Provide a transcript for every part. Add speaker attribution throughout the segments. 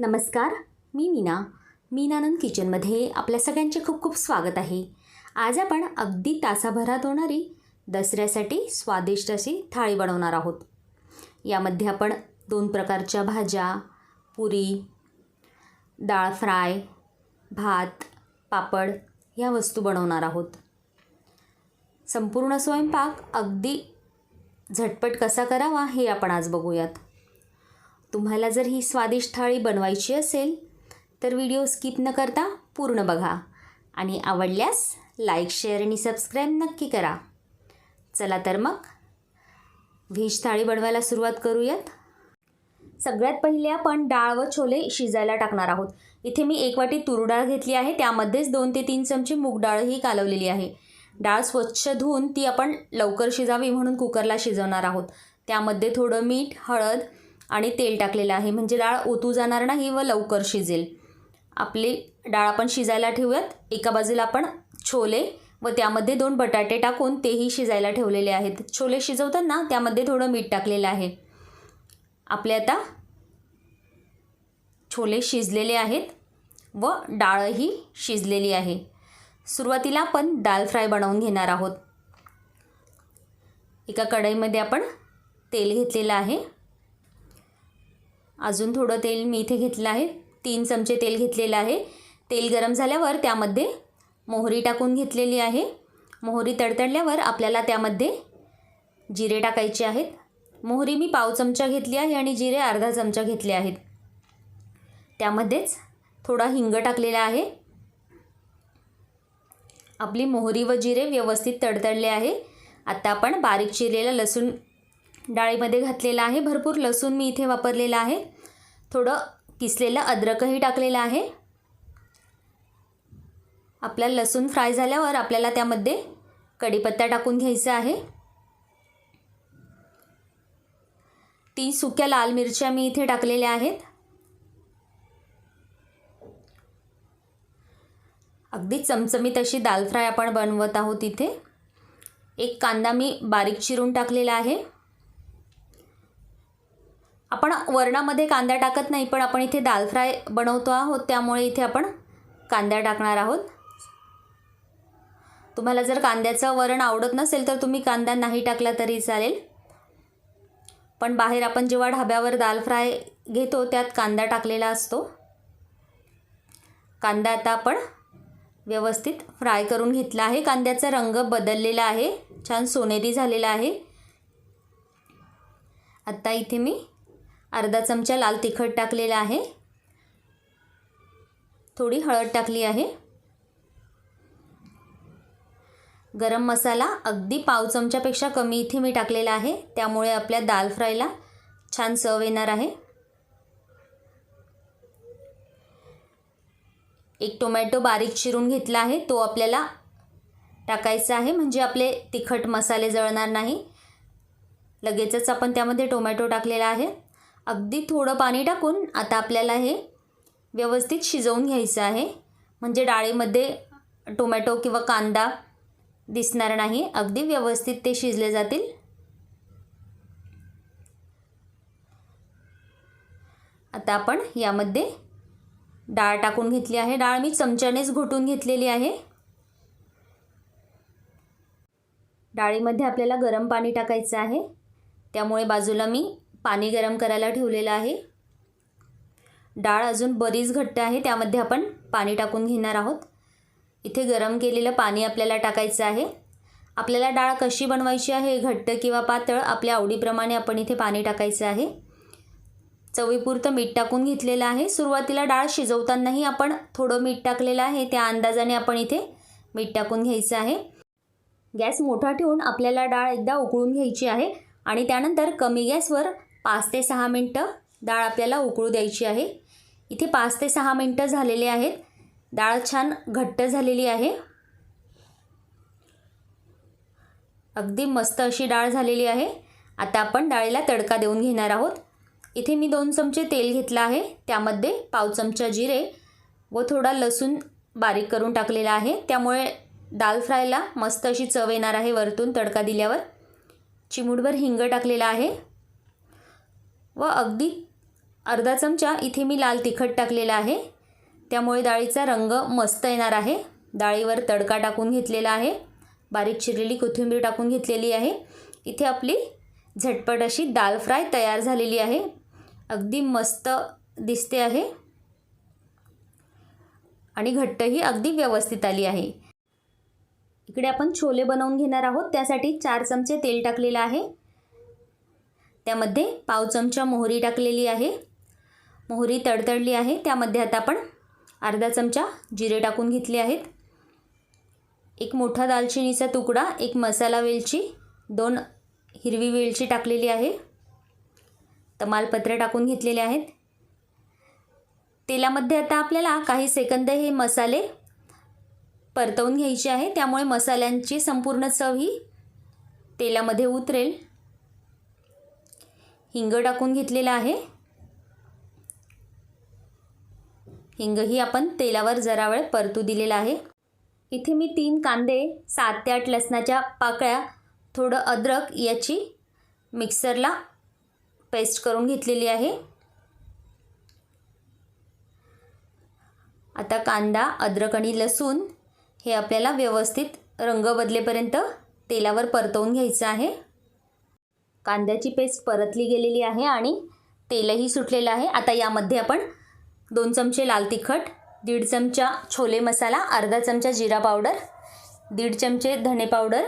Speaker 1: नमस्कार मी मीना. मीनानंद किचनमध्ये आपल्या सगळ्यांचे खूप खूप स्वागत आहे. आज आपण अगदी तासाभरात होणारी दसऱ्यासाठी स्वादिष्ट अशी थाळी बनवणार आहोत. यामध्ये आपण दोन प्रकारच्या भाज्या पुरी डाळ फ्राय भात पापड ह्या वस्तू बनवणार आहोत. संपूर्ण स्वयंपाक अगदी झटपट कसा करावा हे आपण आज बघूयात. तुम्हाला जर ही स्वादिष्ट थाळी बनवायची असेल तर व्हिडिओ स्किप न करता पूर्ण बघा. आणि आवडल्यास लाईक शेअर आणि सबस्क्राईब नक्की करा. चला तर मग व्हेज थाळी बनवायला सुरुवात करूयात. सगळ्यात पहिले आपण डाळ व छोले शिजायला टाकणार आहोत. इथे मी एक वाटी तूर डाळ घेतली आहे. त्यामध्येच दोन ते तीन चमचे मूग डाळही कालवलेली आहे. डाळ स्वच्छ धुवून ती आपण लवकर शिजावी म्हणून कुकरला शिजवणार आहोत. त्यामध्ये थोडं मीठ हळद आणि तेल टाकलेलं आहे. म्हणजे डाळ ओतू जाणार नाही व लवकर शिजेल. आपली डाळ आपण शिजायला ठेवूयात. एका बाजूला आपण छोले व त्यामध्ये दोन बटाटे टाकून तेही शिजायला ठेवलेले आहेत. छोले शिजवताना त्यामध्ये थोडं मीठ टाकलेलं आहे. आपले आता छोले शिजलेले आहेत व डाळही शिजलेली आहे. सुरुवातीला आपण दाल फ्राय बनवून घेणार आहोत. एका कढईमध्ये आपण तेल घेतलेलं आहे. अजून थोडं तेल मी इथे घेतलं आहे. तीन चमचे तेल घेतलेलं आहे. तेल गरम झाल्यावर त्यामध्ये मोहरी टाकून घेतलेली आहे. मोहरी तडतडल्यावर आपल्याला त्यामध्ये जिरे टाकायचे आहेत. मोहरी मी पाव चमचा घेतली आहे आणि जिरे अर्धा चमचा घेतले आहेत. त्यामध्येच थोडा हिंग टाकलेला आहे. आपली मोहरी व जिरे व्यवस्थित तडतडले आहे. आता आपण बारीक चिरलेला लसूण डाळीमध्ये घातलेलं आहे. भरपूर लसूण मी इथे वापरलेलं आहे. थोडं किसलेलं अद्रकही टाकलेलं आहे. आपला लसूण फ्राय झाल्यावर आपल्याला त्यामध्ये कढीपत्ता टाकून घ्यायचा आहे. तीन सुक्या लाल मिरच्या मी इथे टाकलेल्या आहेत. अगदी चमचमीत अशी दाल फ्राय आपण बनवत आहोत इथे. एक कांदा मी बारीक चिरून टाकलेला आहे. आपण वरणामध्ये कांदा टाकत नाही पण आपण इथे दाल फ्राय बनवतो आहोत त्यामुळे इथे आपण कांदा टाकणार आहोत. तुम्हाला जर कांद्याचं वरण आवडत नसेल तर तुम्ही कांदा नाही टाकला तरी चालेल. पण बाहेर आपण जेव्हा ढाब्यावर दाल फ्राय घेतो त्यात कांदा टाकलेला असतो. कांदा आता आपण व्यवस्थित फ्राय करून घेतला आहे. कांद्याचा रंग बदललेला आहे. छान सोनेरी झालेला आहे. आत्ता इथे मी अर्धा चमचा लाल तिखट टाकलेला आहे. थोडी हळद टाकली आहे. गरम मसाला अगदी पाव चमच्यापेक्षा कमी इथे मी टाकलेला आहे. त्यामुळे आपल्या दाल फ्रायला छान चव येणार आहे. एक टोमॅटो बारीक चिरून घेतला आहे. तो आपल्याला टाकायचा आहे. म्हणजे आपले तिखट मसाले जळणार नाही. लगेचच आपण त्यामध्ये टोमॅटो टाकलेला आहे. अगदी थोडं पाणी टाकून आता आपल्याला हे व्यवस्थित शिजवून घ्यायचं आहे. म्हणजे डाळीमध्ये टोमॅटो किंवा कांदा दिसणार नाही. अगदी व्यवस्थित ते शिजले जातील. आता आपण यामध्ये डाळ टाकून घेतली आहे. डाळ मी चमच्यानेच घोटून घेतलेली आहे. डाळीमध्ये आपल्याला गरम पाणी टाकायचं आहे. त्यामुळे बाजूला मी पाणी गरम करायला ठेवलेलं आहे. डाळ अजून बरीच घट्ट आहे त्यामध्ये आपण पाणी टाकून घेणार आहोत. इथे गरम केलेलं पाणी आपल्याला टाकायचं आहे. आपल्याला डाळ कशी बनवायची आहे घट्ट किंवा पातळ आपल्या आवडीप्रमाणे आपण इथे पाणी टाकायचं आहे. चवीपुरतं मीठ टाकून घेतलेलं आहे. सुरुवातीला डाळ शिजवतानाही आपण थोडं मीठ टाकलेलं आहे. त्या अंदाजाने आपण इथे मीठ टाकून घ्यायचं आहे. गॅस मोठा ठेवून आपल्याला डाळ एकदा उकळून घ्यायची आहे आणि त्यानंतर कमी गॅसवर पाच ते सहा मिनटं डाळ आपल्याला उकळू द्यायची आहे. इथे पाच ते सहा मिनटं झालेले आहेत. डाळ छान घट्ट झालेली आहे. अगदी मस्त अशी डाळ झालेली आहे. आता आपण डाळीला तडका देऊन घेणार आहोत. इथे मी दोन चमचे तेल घेतलं आहे. त्यामध्ये पाव चमचा जिरे व थोडा लसूण बारीक करून टाकलेला आहे. त्यामुळे दाल फ्रायला मस्त अशी चव येणार आहे वरतून तडका दिल्यावर. चिमूटभर हिंग टाकलेला आहे. व अगदी अर्धा चमचा इथे मी लाल तिखट टाकलेला आहे. त्यामुळे डाळीचा रंग मस्त येणार आहे. डाळीवर तडका टाकून घेतलेला आहे. बारीक चिरलेली कोथिंबीर टाकून घेतलेली आहे. इथे आपली झटपट अशी दाल फ्राय तयार झालेली आहे. अगदी मस्त दिसते आहे. आणि घट्टही अगदी व्यवस्थित आली आहे. इकडे आपण छोले बनवून घेणार आहोत. त्यासाठी चार चमचे तेल टाकलेलं आहे. त्यामध्ये पाव चमचा मोहरी टाकलेली आहे. मोहरी तडतडली आहे. त्यामध्ये आता आपण अर्धा चमचा जिरे टाकून घेतले आहेत. एक मोठा दालचिनीचा तुकडा एक मसाला वेलची दोन हिरवी वेलची टाकलेली आहे. तमालपत्र टाकून घेतलेले आहेत. तेलामध्ये आता आपल्याला काही सेकंद हे मसाले परतवून घ्यायचे आहे. त्यामुळे मसाल्यांची संपूर्ण चव ही तेलामध्ये उतरेल. हिंग टाकून घेतलेलं आहे. हिंगही आपण तेलावर जरा वेळ परतू दिलेला आहे. इथे मी तीन कांदे सात ते आठ लसणाच्या पाकळ्या थोडं अद्रक याची मिक्सरला पेस्ट करून घेतलेली आहे. आता कांदा अद्रक आणि लसूण हे आपल्याला व्यवस्थित रंग बदलेपर्यंत तेलावर परतवून घ्यायचं आहे. कांद्याची पेस्ट परतली गेलेली आहे आणि तेलही सुटलेलं आहे. आता यामध्ये आपण दोन चमचे लाल तिखट दीड चमचा छोले मसाला अर्धा चमचा जिरा पावडर दीड चमचे धणे पावडर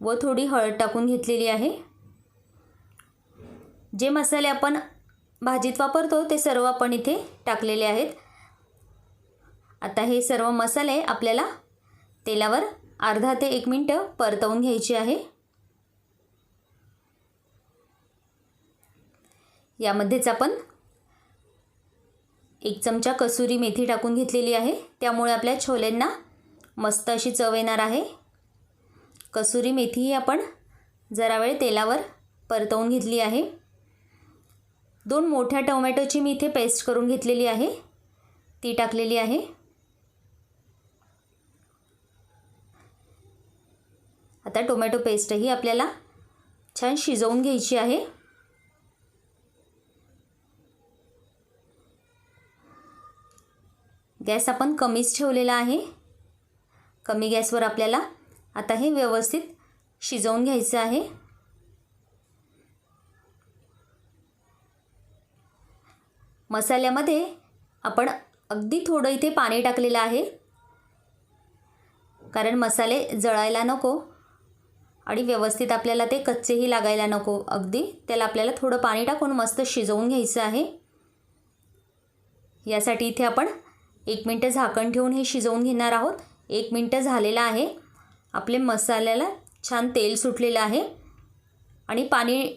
Speaker 1: व थोडी हळद टाकून घेतलेली आहे. जे मसाले आपण भाजीत वापरतो ते सर्व आपण इथे टाकलेले आहेत. आता हे सर्व मसाले आपल्याला तेलावर अर्धा ते एक मिनटं परतवून घ्यायचे आहे. यामध्येच आपण एक चमचा कसुरी मेथी टाकून घेतलेली आहे. त्यामुळे आपल्या छोल्यांना मस्त अशी चव येणार आहे. कसुरी मेथीही आपण जरा वेळ तेलावर परतवून घेतली आहे. दोन मोठ्या टोमॅटोची मी इथे पेस्ट करून घेतलेली आहे. ती टाकलेली आहे. आता टोमॅटो पेस्टही आपल्याला छान शिजवून घ्यायची आहे. गॅस आपण कमीच ठेवलेला आहे. कमी गॅसवर आपल्याला आता हे व्यवस्थित शिजवून घ्यायचं आहे. मसाल्यामध्ये आपण अगदी थोडं इथे पाणी टाकलेलं आहे. कारण मसाले जळायला नको आणि व्यवस्थित आपल्याला ते कच्चेही लागायला नको. अगदी त्याला आपल्याला थोडं पाणी टाकून मस्त शिजवून घ्यायचं आहे. यासाठी इथे आपण एक मिनटं झाकण ठेवून हे शिजवून घेणार आहोत. एक मिनटं झालेलं आहे. आपले मसाल्याला छान तेल सुटलेलं आहे. आणि पाणी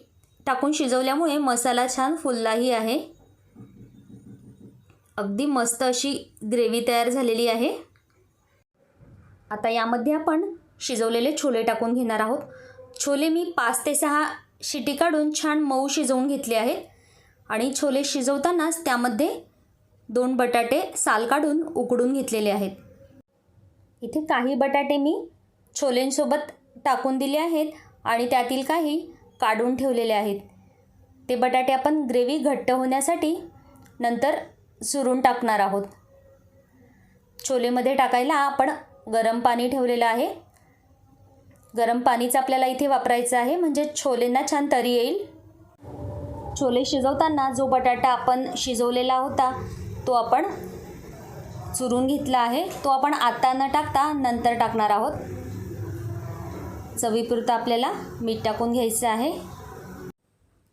Speaker 1: टाकून शिजवल्यामुळे मसाला छान फुललाही आहे. अगदी मस्त अशी ग्रेव्ही तयार झालेली आहे. आता यामध्ये आपण शिजवलेले छोले टाकून घेणार आहोत. छोले मी पाच ते सहा शिटी काढून छान मऊ शिजवून घेतले आहेत. आणि छोले शिजवतानाच त्यामध्ये दोन बटाटे साल काढून उकडून घेतलेले आहेत. इथे काही बटाटे मी छोलेंसोबत टाकून दिले आहेत आणि त्यातील काही काढून ठेवलेले आहेत. ते बटाटे आपण ग्रेव्ही घट्ट होण्यासाठी नंतर सुरून टाकणार आहोत. छोलेमध्ये टाकायला आपण गरम पाणी ठेवलेलं आहे. गरम पाणीच आपल्याला इथे वापरायचं आहे म्हणजे छोलेंना छान तरी येईल. छोले शिजवताना जो बटाटा आपण शिजवलेला होता तो आपण चुरून घेतला आहे. तो आपण आता न टाकता नंतर टाकणार आहोत. चवीपुरतं आपल्याला मीठ टाकून घ्यायचं आहे.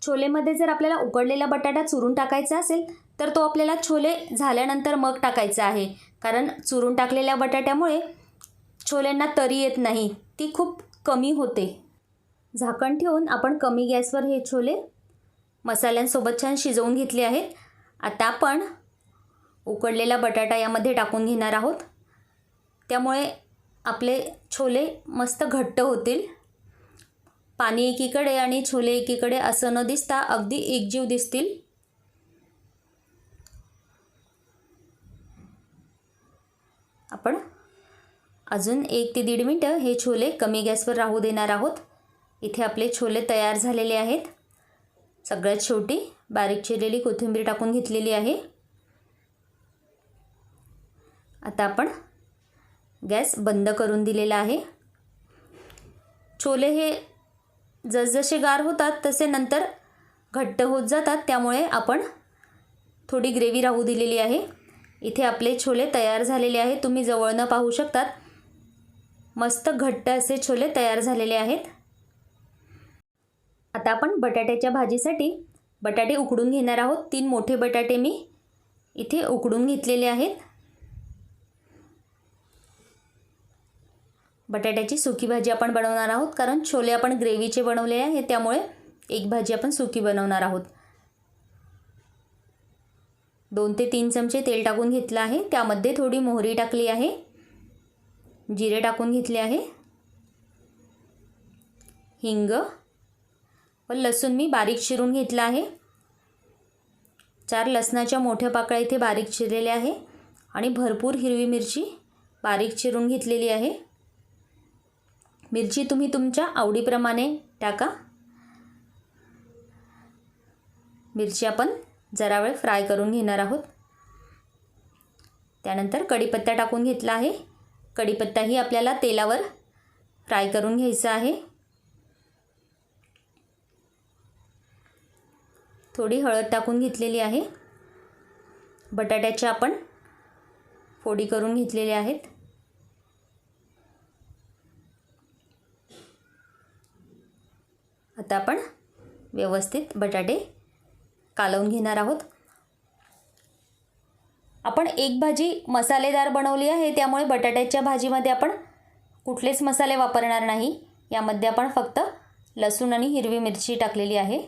Speaker 1: छोलेमध्ये जर आपल्याला उकडलेला बटाटा चुरून टाकायचा असेल तर तो आपल्याला छोले झाल्यानंतर मग टाकायचा आहे. कारण चुरून टाकलेल्या बटाट्यामुळे छोल्यांना तरी येत नाही. ती खूप कमी होते. झाकण ठेवून आपण कमी गॅसवर हे छोले मसाल्यांसोबत छान शिजवून घेतले आहेत. आता आपण उकडलेला बटाटा यामध्ये टाकून घेणार आहोत. त्यामुळे आपले छोले मस्त घट्ट होतील. पाणी एकीकडे आणि छोले एकीकडे असं न दिसता अगदी एकजीव दिसतील. आपण अजून एक ते दीड मिनटं हे छोले कमी गॅसवर राहू देणार आहोत. इथे आपले छोले तयार झालेले आहेत. सगळ्यात शेवटी बारीक चिरलेली कोथिंबीर टाकून घेतलेली आहे. आता आपण गॅस बंद करून दिलेला आहे. छोले हे जसजसे गार होतात तसे नंतर घट्ट होत जातात. त्यामुळे आपण थोडी ग्रेव्ही राहू दिलेली आहे. इथे आपले छोले तयार झालेले आहेत. तुम्ही जवळनं पाहू शकतात. मस्त घट्ट असे छोले तयार झालेले आहेत. आता आपण बटाट्याच्या भाजीसाठी बटाटे उकडून घेणार आहोत. तीन मोठे बटाटे मी इथे उकडून घेतलेले आहेत. बटाट्याची सुकी भाजी आपण बनवणार आहोत कारण छोले आपण ग्रेव्हीचे बनवलेले आहे त्यामुळे एक भाजी आपण सुकी बनवणार आहोत. दोन ते तीन चमचे तेल टाकून घेतलं आहे त्यामध्ये थोडी मोहरी टाकली आहे जिरे टाकून घेतले आहे हिंग व लसूण मी बारीक चिरून घेतला आहे. चार लसणाच्या मोठ्या पाकळ्या इथे बारीक चिरलेल्या आहे आणि भरपूर हिरवी मिरची बारीक चिरून घेतलेली आहे. मिरची तुम्ही तुमच्या आवडीप्रमाणे टाका. मिरची आपण जरा वेळ फ्राय करून घेणार आहोत. त्यानंतर कढीपत्ता टाकून घेतला आहे. कढीपत्ताही आपल्याला तेलावर फ्राय करून घ्यायचा आहे. थोडी हळद टाकून घेतलेली आहे. बटाट्याच्या आपण फोडी करून घेतलेल्या आहेत. आता आपण व्यवस्थित बटाटे कालवून घेणार आहोत. आपण एक भाजी मसालेदार बनवली आहे त्यामुळे बटाट्याच्या भाजीमध्ये आपण कुठलेच मसाले वापरणार नाही. यामध्ये आपण फक्त लसूण आणि हिरवी मिरची टाकलेली आहे.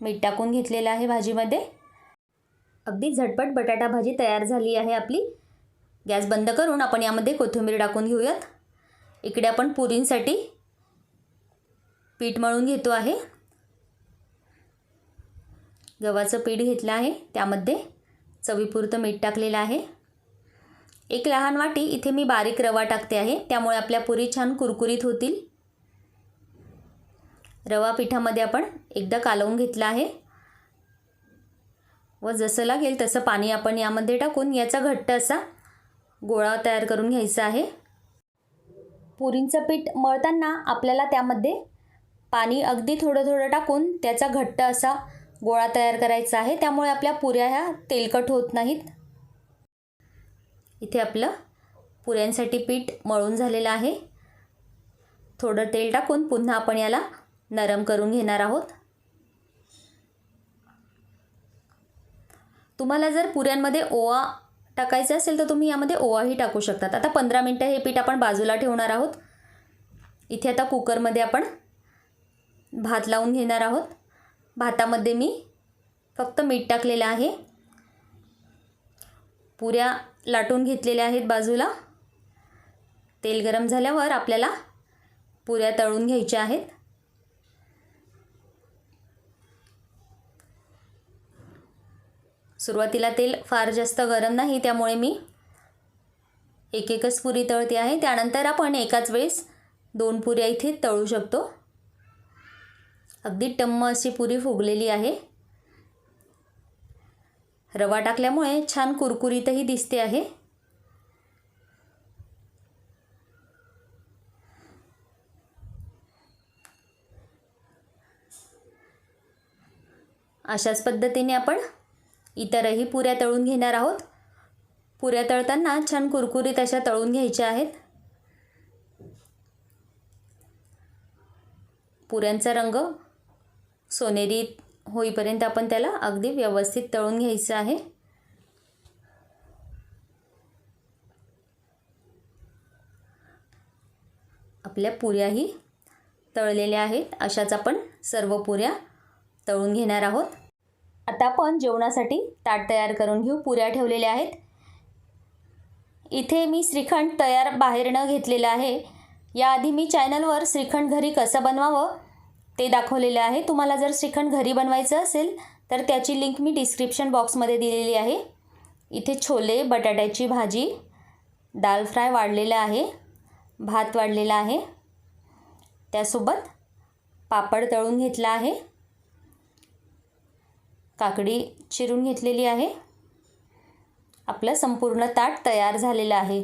Speaker 1: मीठ टाकून घेतलेलं आहे भाजीमध्ये. अगदी झटपट बटाटा भाजी तयार झाली आहे आपली. गॅस बंद करून आपण यामध्ये कोथिंबीर टाकून घेऊयात. इकडे आपण पुरींसाठी पीठ मळून घेतो आहे. गव्हाचं पीठ घेतलं आहे. त्यामध्ये चवीपुरतं मीठ टाकलेलं आहे. एक लहान वाटी इथे मी बारीक रवा टाकते आहे. त्यामुळे आपल्या पुरी छान कुरकुरीत होतील. रवा पिठामध्ये आपण एकदा कालवून घेतला आहे. व जसं लागेल तसं पाणी आपण यामध्ये टाकून याचा घट्ट असा गोळा तयार करून घ्यायचा आहे. पुरींचं पीठ मळताना आपल्याला त्यामध्ये पाणी अगदी थोडं थोडं टाकून त्याचा घट्ट असा गोळा तयार करायचा आहे. त्यामुळे आपल्या पुऱ्या ह्या तेलकट होत नाहीत. इथे आपलं पुऱ्यांसाठी पीठ मळून झालेलं आहे. थोडं तेल टाकून पुन्हा आपण याला नरम करून घेणार आहोत. तुम्हाला जर पुऱ्यांमध्ये ओवा टाकायचं असेल तर तुम्ही यामध्ये ओवाही टाकू शकतात. आता पंधरा मिनटं हे पीठ आपण बाजूला ठेवणार आहोत. इथे आता कुकरमध्ये आपण भात लावून घेणार आहोत. भातामध्ये मी फक्त मीठ टाकलेलं आहे. पुऱ्या लाटून घेतलेल्या आहेत बाजूला. तेल गरम झाल्यावर आपल्याला पुऱ्या तळून घ्यायच्या आहेत. सुरुवातीला तेल फार जास्त गरम नाही त्यामुळे मी एक एकच पुरी तळते आहे. त्यानंतर आपण एकाच वेळेस दोन पुऱ्या इथे तळू शकतो. अगदी टम्म अशी पुरी फुगलेली आहे. रवा टाकल्यामुळे छान कुरकुरीतही दिसते आहे. अशाच पद्धतीने आपण इतरही पुऱ्या तळून घेणार आहोत. पुऱ्या तळताना छान कुरकुरीत अशा तळून घ्यायच्या आहेत. पुऱ्यांचा रंग सोनेरी होईपर्यंत आपण त्याला अगदी व्यवस्थित तळून घ्यायचं आहे. आपल्या पुऱ्याही तळलेल्या आहेत. अशाच आपण सर्व पुऱ्या तळून घेणार आहोत. आता आपण जेवणासाठी ताट तयार करून घेऊ. पुऱ्या ठेवलेल्या आहेत. इथे मी श्रीखंड तयार बाहेरनं घेतलेलं आहे. याआधी मी चॅनलवर श्रीखंड घरी कसं बनवावं ते दाखवलेलं आहे. तुम्हाला जर श्रीखंड घरी बनवायचं असेल तर त्याची लिंक मी डिस्क्रिप्शन बॉक्समध्ये दिलेली आहे. इथे छोले बटाट्याची भाजी दाल फ्राय वाढलेला आहे भात वाढलेला आहे. त्यासोबत पापड तळून घेतला आहे. काकडी चिरून घेतलेली आहे. आपलं संपूर्ण ताट तयार झालेलं आहे.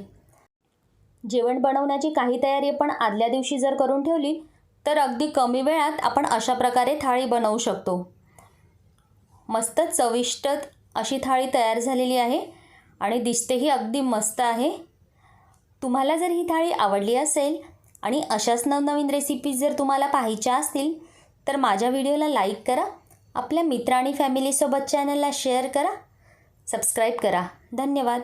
Speaker 1: जेवण बनवण्याची काही तयारी आपण आदल्या दिवशी जर करून ठेवली तर अगदी कमी वेळात आपण अशा प्रकारे थाळी बनवू शकतो. मस्त चविष्ट अशी थाळी तयार झालेली आहे आणि दिसतेही अगदी मस्त आहे. तुम्हाला जर ही थाळी आवडली असेल आणि अशाच नवनवीन रेसिपीज जर तुम्हाला पाहायच्या असतील तर माझ्या व्हिडिओला लाईक करा आपल्या मित्र आणि फॅमिलीसोबत चॅनलला शेअर करा. सबस्क्राईब करा. धन्यवाद.